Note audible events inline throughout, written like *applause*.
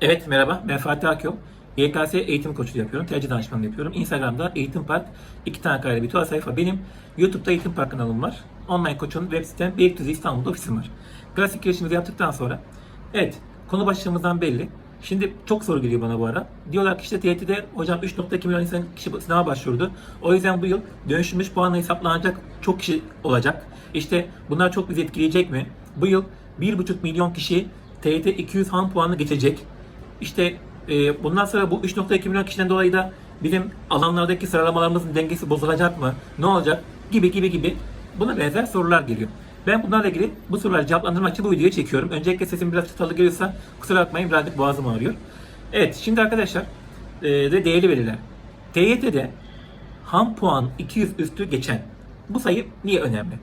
Evet merhaba ben Fatih Akyol. YKS eğitim koçluğu yapıyorum. Tercih danışmanlığı yapıyorum. Instagram'da Eğitim Park iki tane kareli bir sayfa benim. YouTube'da Eğitim Park kanalım var. Online koçun web sitem Beylikdüzü İstanbul'da ofisim var. Klasik girişimizi yaptıktan sonra evet konu başlığımızdan belli. Şimdi çok soru geliyor bana bu ara. Diyorlar ki işte TYT'de hocam 3.2 milyon insan kişi sınava başvurdu. O yüzden bu yıl dönüşülmüş puanla hesaplanacak çok kişi olacak. İşte bunlar çok bizi etkileyecek mi? Bu yıl 1.5 milyon kişi TYT 200 ham puanı geçecek. İşte e, bundan sonra bu 3.2 milyon kişiden dolayı da bizim alanlardaki sıralamalarımızın dengesi bozulacak mı? Ne olacak? Gibi gibi gibi buna benzer sorular geliyor. Ben bunlarla ilgili bu soruları cevaplandırmak için bu videoyu çekiyorum. Öncelikle sesim biraz çıtalı geliyorsa kusura bakmayın birazcık boğazım ağrıyor. Evet şimdi arkadaşlar e, de değerli veriler. TYT'de ham puan 200 üstü geçen bu sayı niye önemli?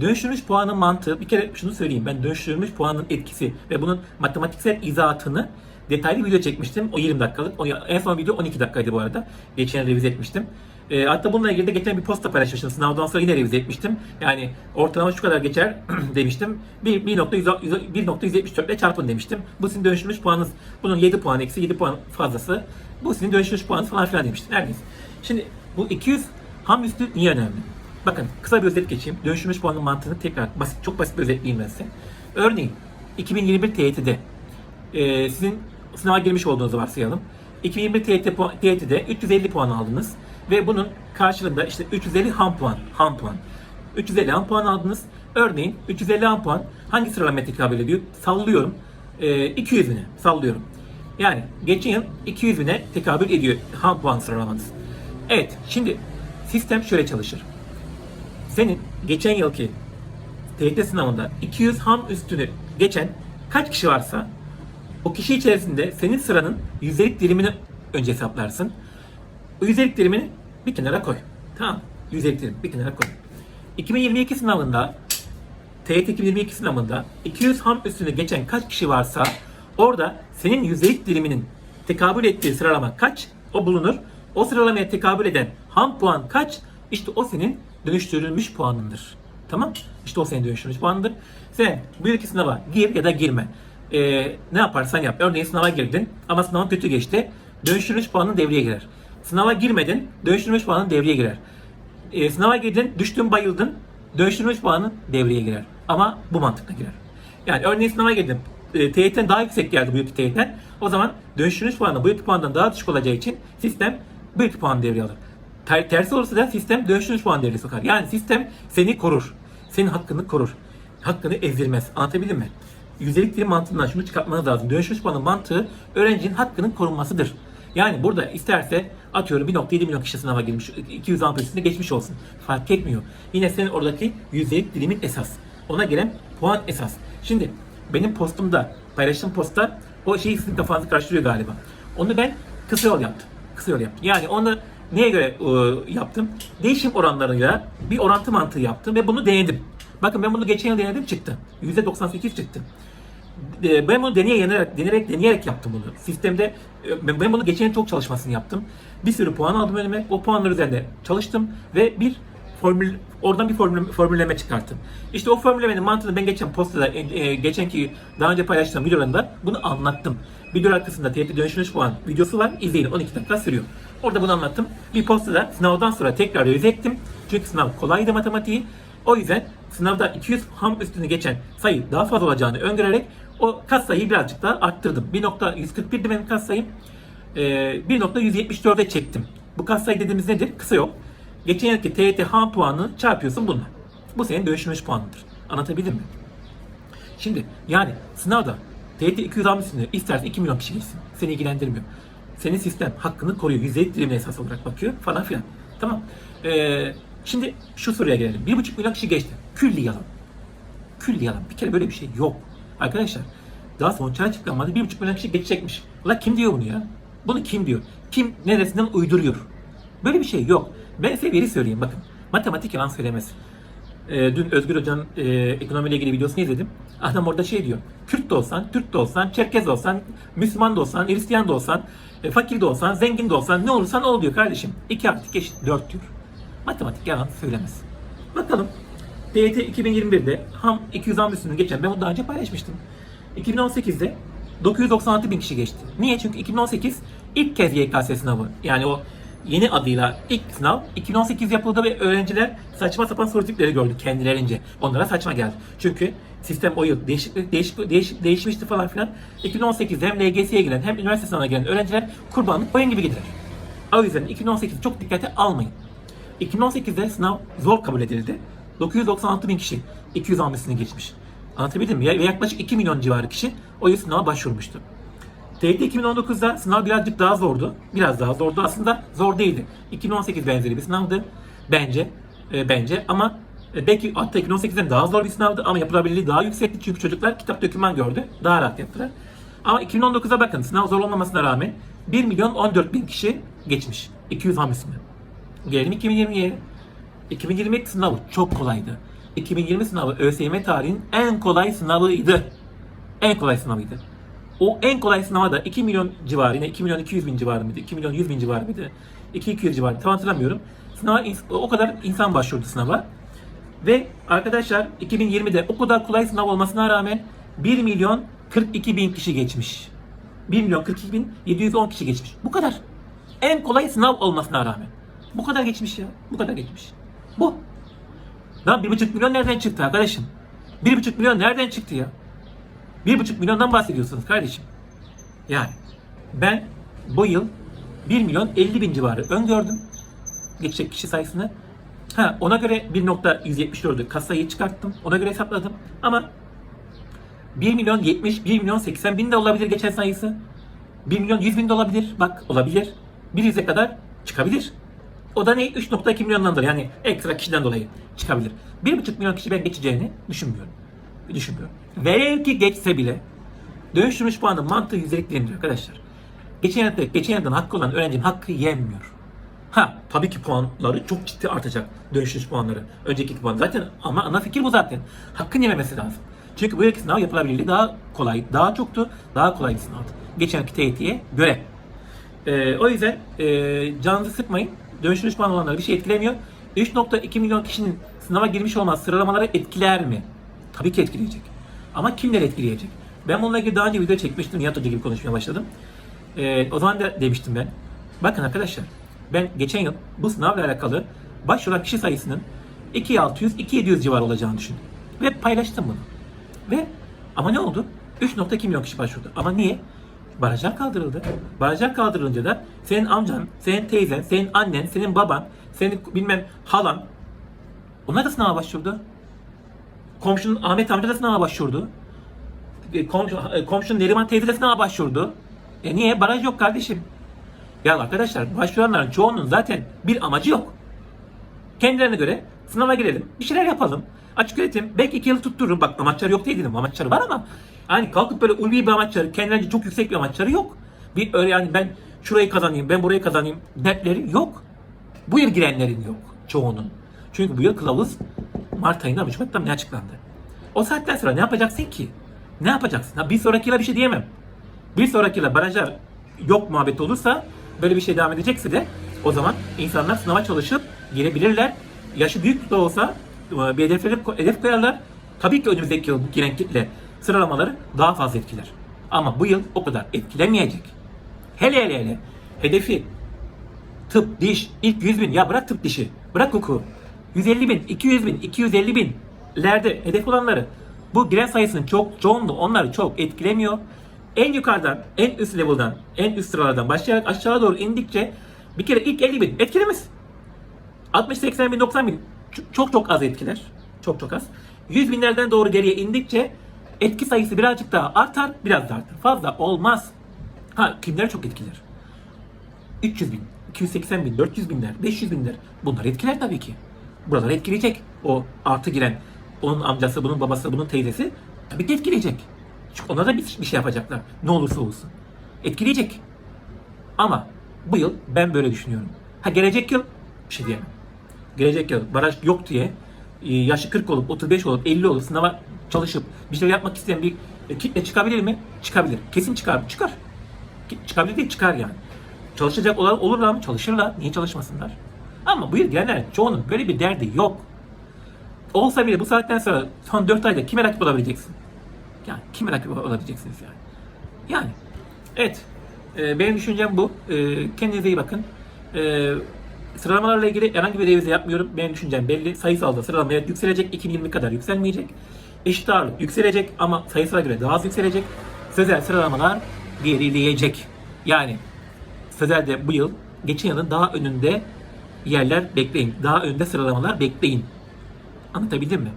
Dönüştürülmüş puanın mantığı, bir kere şunu söyleyeyim ben dönüştürülmüş puanın etkisi ve bunun matematiksel izahatını detaylı video çekmiştim. O 20 dakikalık. O, en son video 12 dakikaydı bu arada. Geçen revize etmiştim. E, hatta bununla ilgili de geçen bir posta paylaşmıştım. Sınavdan sonra yine revize etmiştim. Yani ortalama şu kadar geçer *clears throat* demiştim. 1.174 ile çarpın demiştim. Bu sizin dönüştürülmüş puanınız. Bunun 7 puan eksi 7 puan fazlası. Bu sizin dönüştürülmüş puanınız falan filan demiştim. Neredeyse. Şimdi bu 200 ham üstü niye önemli? Bakın kısa bir özet geçeyim. Dönüştürülmüş puanın mantığını tekrar basit, çok basit bir özetleyeyim ben size. Örneğin 2021 TYT'de e, sizin sınava girmiş olduğunuzu varsayalım. 2021 TYT, TYT'de 350 puan aldınız ve bunun karşılığında işte 350 ham puan, ham puan. 350 ham puan aldınız. Örneğin 350 ham puan hangi sıralamaya tekabül ediyor? Sallıyorum. E, 200 bine sallıyorum. Yani geçen yıl 200 bine tekabül ediyor ham puan sıralamanız. Evet şimdi sistem şöyle çalışır. Senin geçen yılki TYT sınavında 200 ham üstünü geçen kaç kişi varsa o kişi içerisinde senin sıranın yüzdelik dilimini önce hesaplarsın. O yüzdelik dilimini bir kenara koy. Tamam. Yüzdelik dilim bir kenara koy. 2022 sınavında TYT 2022 sınavında 200 ham üstünü geçen kaç kişi varsa orada senin yüzdelik diliminin tekabül ettiği sıralama kaç o bulunur. O sıralamaya tekabül eden ham puan kaç? İşte o senin dönüştürülmüş puanındır. Tamam? İşte o senin dönüştürülmüş puanındır. Sen bu iki sınava gir ya da girme. Ee, ne yaparsan yap. Örneğin sınava girdin ama sınavın kötü geçti. Dönüştürülmüş puanın devreye girer. Sınava girmedin, dönüştürülmüş puanın devreye girer. Ee, sınava girdin, düştün, bayıldın, dönüştürülmüş puanın devreye girer. Ama bu mantıkla girer. Yani örneğin sınava girdin, e, TYT'den daha yüksek geldi bu yılki TYT'den. O zaman dönüştürülmüş puanı bu yılki puandan daha düşük olacağı için sistem bu yılki puanı devreye alır. Ter- tersi olursa da sistem dönüştürülmüş puan devreye sokar. Yani sistem seni korur. Senin hakkını korur. Hakkını ezdirmez. Anlatabildim mi? Yüzdelik dilim mantığından şunu çıkartmanız lazım. Dönüştürülmüş puanın mantığı öğrencinin hakkının korunmasıdır. Yani burada isterse atıyorum 1.7 milyon kişi sınava girmiş, 200 ampul üstünde geçmiş olsun. Fark etmiyor. Yine senin oradaki yüzdelik dilimin esas. Ona gelen puan esas. Şimdi benim postumda, paylaştığım posta o şeyi sizin kafanızı karıştırıyor galiba. Onu ben kısa yol yaptım. Kısa yol yaptım. Yani onu neye göre e, yaptım? Değişim oranlarıyla bir orantı mantığı yaptım ve bunu denedim. Bakın ben bunu geçen yıl denedim çıktı. %98 çıktı. E, Ben bunu deneye yenerek, denerek, deneyerek yaptım bunu. Sistemde e, ben bunu geçen yıl çok çalışmasını yaptım. Bir sürü puan aldım önüme. O puanlar üzerinde çalıştım ve bir formül oradan bir formül, formülleme çıkarttım. İşte o formüllemenin mantığını ben geçen postada, e, e, geçenki daha önce paylaştığım videolarında bunu anlattım. Video arkasında TYT dönüşmüş puan videosu var. İzleyin 12 dakika sürüyor. Orada bunu anlattım. Bir postada sınavdan sonra tekrar revize ettim. Çünkü sınav kolaydı matematiği. O yüzden sınavda 200 ham üstünü geçen sayı daha fazla olacağını öngörerek o kat sayıyı birazcık daha arttırdım. 1.141'di benim kat sayım. Ee, 1.174'e çektim. Bu kat sayı dediğimiz nedir? Kısa yol. Geçen yılki TYT ham puanı çarpıyorsun bununla. Bu senin dönüştürülmüş puanındır. Anlatabildim mi? Şimdi yani sınavda TYT 200 ham üstünü isterse 2 milyon kişi geçsin. Seni ilgilendirmiyor. Senin sistem hakkını koruyor. Yüzdelik dilimine esas olarak bakıyor falan filan. Tamam. Ee, şimdi şu soruya gelelim. 1,5 milyon kişi geçti. Külli yalan. Külli yalan. Bir kere böyle bir şey yok. Arkadaşlar daha sonuçlar açıklanmadı. 1,5 milyon kişi geçecekmiş. La kim diyor bunu ya? Bunu kim diyor? Kim neresinden uyduruyor? Böyle bir şey yok. Ben size veri söyleyeyim bakın. Matematik yalan söylemez. Ee, dün Özgür Hoca'nın e, ekonomiyle ilgili videosunu izledim. Adam orada şey diyor. Kürt de olsan, Türk de olsan, Çerkez de olsan, Müslüman da olsan, Hristiyan da olsan, e, fakir de olsan, zengin de olsan ne olursan ol diyor kardeşim. 2 artı 2 eşit 4 diyor. Matematik yalan söylemez. Bakalım. TYT 2021'de ham 200 ham üstünü geçen ben bunu daha önce paylaşmıştım. 2018'de 996 bin kişi geçti. Niye? Çünkü 2018 ilk kez YKS sınavı. Yani o yeni adıyla ilk sınav 2018 yapıldı ve öğrenciler saçma sapan soru tipleri gördü kendilerince. Onlara saçma geldi. Çünkü sistem o yıl değişik, değişik, değiş, değişmişti falan filan. 2018'de hem LGS'ye giren hem üniversite sınavına giren öğrenciler kurbanlık koyun gibi gider. O yüzden 2018 çok dikkate almayın. 2018'de sınav zor kabul edildi. 996 bin kişi 200 almasını geçmiş. Anlatabildim mi? Ve yaklaşık 2 milyon civarı kişi o yıl sınava başvurmuştu. TYT 2019'da sınav birazcık daha zordu. Biraz daha zordu. Aslında zor değildi. 2018 benzeri bir sınavdı. Bence. e, bence ama e, belki hatta 2018'den daha zor bir sınavdı ama yapılabilirliği daha yüksekti çünkü çocuklar kitap döküman gördü. Daha rahat yaptılar. Ama 2019'a bakın sınav zor olmamasına rağmen 1 milyon 14 bin kişi geçmiş. 200 hamlesini. Gelelim 2020'ye. 2020 sınavı çok kolaydı. 2020 sınavı ÖSYM tarihinin en kolay sınavıydı. En kolay sınavıydı. O en kolay sınava da 2 milyon civarı, yine 2 milyon 200 bin civarı mıydı? 2 milyon 100 bin civarı mıydı? 2 200 civarı, tam hatırlamıyorum. Sınava o kadar insan başvurdu sınava. Ve arkadaşlar 2020'de o kadar kolay sınav olmasına rağmen 1 milyon 42 bin kişi geçmiş. 1 milyon 42 bin 710 kişi geçmiş. Bu kadar. En kolay sınav olmasına rağmen. Bu kadar geçmiş ya. Bu kadar geçmiş. Bu. Lan 1,5 milyon nereden çıktı arkadaşım? 1,5 milyon nereden çıktı ya? 1,5 milyondan bahsediyorsunuz kardeşim. Yani ben bu yıl 1 milyon 50 bin civarı öngördüm. Geçecek kişi sayısını. Ha, ona göre 1.174'ü kasayı çıkarttım. Ona göre hesapladım. Ama 1 milyon 70, 1 milyon 80 bin de olabilir geçen sayısı. 1 milyon 100 bin de olabilir. Bak olabilir. 100'e kadar çıkabilir. O da ne? 3.2 milyondandır. Yani ekstra kişiden dolayı çıkabilir. 1.5 milyon kişi ben geçeceğini düşünmüyorum. Düşünmüyorum. Velev ki geçse bile dönüştürmüş puanın mantığı yüzdelik değildir arkadaşlar. Geçen yılda, geçen yıldan hakkı olan öğrencinin hakkı yenmiyor. Ha tabii ki puanları çok ciddi artacak. Dönüştürmüş puanları. Önceki puan. Zaten ama ana fikir bu zaten. Hakkın yememesi lazım. Çünkü bu yılki sınav yapılabilirliği daha kolay, daha çoktu, daha kolay bir sınavdı. Geçen yılki TYT'ye göre. Ee, o yüzden e, canınızı sıkmayın. Dönüştürüş puan olanları bir şey etkilemiyor. 3.2 milyon kişinin sınava girmiş olması sıralamaları etkiler mi? Tabii ki etkileyecek. Ama kimleri etkileyecek? Ben bununla ilgili daha önce video çekmiştim. Nihat Hoca gibi konuşmaya başladım. Ee, o zaman da demiştim ben. Bakın arkadaşlar ben geçen yıl bu sınavla alakalı başvuran kişi sayısının 2600-2700 civarı olacağını düşündüm. Ve paylaştım bunu. Ve ama ne oldu? 3.2 milyon kişi başvurdu. Ama niye? Barajlar kaldırıldı. Barajlar kaldırılınca da senin amcan, senin teyzen, senin annen, senin baban, senin bilmem halan onlar da sınava başvurdu. Komşunun Ahmet amca da sınava başvurdu. E, Komşu, e, komşunun Neriman teyze de sınava başvurdu. E niye? Baraj yok kardeşim. Ya arkadaşlar başvuranların çoğunun zaten bir amacı yok. Kendilerine göre sınava girelim, bir şeyler yapalım. Açık öğretim belki iki yıl tuttururum. Bak amaçları yok değil dedim. Amaçları var ama yani kalkıp böyle ulvi bir amaçları, kendilerince çok yüksek bir amaçları yok. Bir öyle yani ben şurayı kazanayım, ben burayı kazanayım dertleri yok. Bu yıl girenlerin yok çoğunun. Çünkü bu yıl kılavuz Mart ayında Şubat'ta mı ne açıklandı? O saatten sonra ne yapacaksın ki? Ne yapacaksın? Ha, bir sonraki bir şey diyemem. Bir sonraki barajlar yok muhabbet olursa böyle bir şey devam edecekse de o zaman insanlar sınava çalışıp girebilirler. Yaşı büyük de olsa e, bir hedefleri, hedef koyarlar. Tabii ki önümüzdeki yıl giren kitle sıralamaları daha fazla etkiler. Ama bu yıl o kadar etkilemeyecek. Hele hele hele hedefi tıp, diş, ilk 100 bin ya bırak tıp dişi, bırak hukuku. 150 bin, 200 bin, 250 binlerde hedef olanları bu giren sayısının çok çoğunluğu onları çok etkilemiyor. En yukarıdan, en üst level'dan, en üst sıralardan başlayarak aşağı doğru indikçe bir kere ilk 50 bin etkilemez. 60, 80 bin, 90 bin çok çok az etkiler. Çok çok az. 100 binlerden doğru geriye indikçe etki sayısı birazcık daha artar, biraz daha artar. Fazla olmaz. Ha kimler çok etkiler? 300 bin, 280 bin, 400 binler, 500 binler. Bunlar etkiler tabii ki. Buraları etkileyecek. O artı giren, onun amcası, bunun babası, bunun teyzesi tabii ki etkileyecek. Çünkü ona da bir, bir şey yapacaklar. Ne olursa olsun. Etkileyecek. Ama bu yıl ben böyle düşünüyorum. Ha gelecek yıl bir şey diyemem. Gelecek yıl baraj yok diye e, yaşı 40 olup 35 olup 50 olup sınava çalışıp bir şeyler yapmak isteyen bir e, kitle çıkabilir mi? Çıkabilir. Kesin çıkar. Çıkar. Çıkabilir değil çıkar yani. Çalışacak olan olurlar mı? Çalışırlar. Niye çalışmasınlar? Ama bu yıl gelenler çoğunun böyle bir derdi yok. Olsa bile bu saatten sonra son 4 ayda kime rakip olabileceksin? Yani kime rakip olabileceksiniz yani? Yani. Evet. Ee, benim düşüncem bu. Ee, kendinize iyi bakın. Ee, sıralamalarla ilgili herhangi bir revize yapmıyorum. Benim düşüncem belli. Sayısalda sıralama evet yükselecek. 2020 kadar yükselmeyecek. Eşit ağırlık yükselecek ama sayısala göre daha az yükselecek. Sözel sıralamalar gerileyecek. Yani Sözel'de bu yıl geçen yılın daha önünde yerler bekleyin. Daha önde sıralamalar bekleyin. Anlatabildim mi?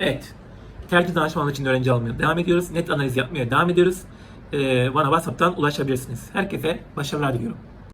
Evet. Tercih danışmanlığı için öğrenci almaya devam ediyoruz. Net analiz yapmaya devam ediyoruz. Ee, bana WhatsApp'tan ulaşabilirsiniz. Herkese başarılar diliyorum.